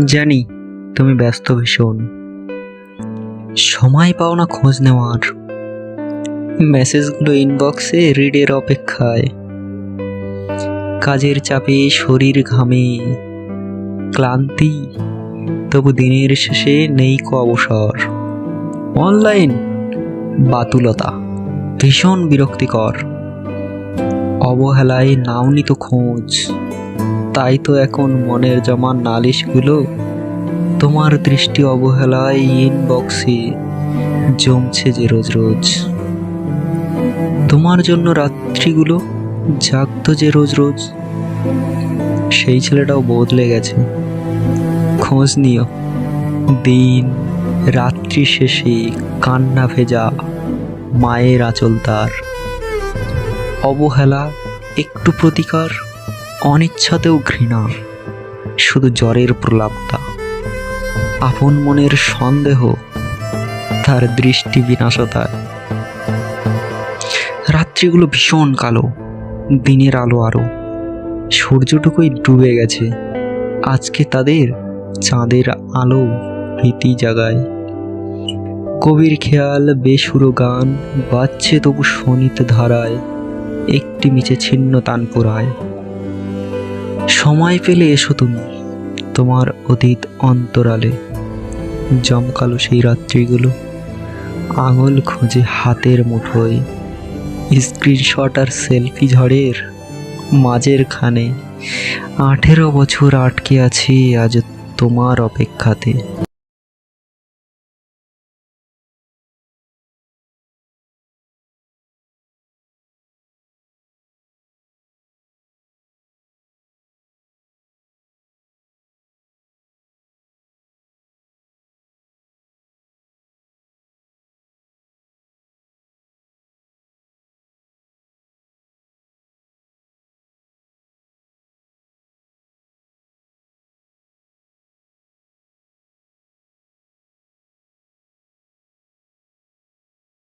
জানি তুমি ব্যস্ত ভীষণ। সময় পাও না খোঁজ নেওয়ার। মেসেজগুলো ইনবক্সে রিডের অপেক্ষায়। কাজের চাপে, শরীর ঘামে, ক্লান্তি, তবু দিনের শেষে নেই কো অবসর। অনলাইন বাতুলতা, ভীষণ বিরক্তিকর। অবহেলায় নাও নিত খোঁজ। তাই তো এখন মনের জমা নালিশগুলো তোমার দৃষ্টি অবহেলায় ইনবক্সে জমছে যে রোজ রোজ। তোমার জন্য রাত্রিগুলো জাগত যে রোজ রোজ। সেই ছেলেটাও বদলে গেছে। খোঁজ নিও। দিন, রাত্রি শেষে কান্না ভেজা মায়ের আঁচল তার। অবহেলা একটু প্রতিকার। অনিচ্ছাতেও ঘৃণা, শুধু জ্বরের প্রলাপটা আপন মনের সন্দেহ, তার দৃষ্টি বিনাশতায়। রাত্রিগুলো ভীষণ কালো, দিনের আলো আরও। সূর্যটুকুই ডুবে গেছে, আজকে তাদের চাঁদের আলো ভীতি জাগায়। কবির খেয়াল বেসুরো গান বাজছে তবু শোনিত ধারায়, একটি মিছে ছিন্ন তান পুরায় সময় পেলে এসো তুমি, তোমার অতীত অন্তরালে। জমকালো সেই রাত্রিগুলো আঙুল খোঁজে হাতের মুঠোয়। স্ক্রিনশট আর সেলফি ঝড়ের মাঝের খানে। আঠেরো বছর আটকে আছি আজ তোমার অপেক্ষাতে।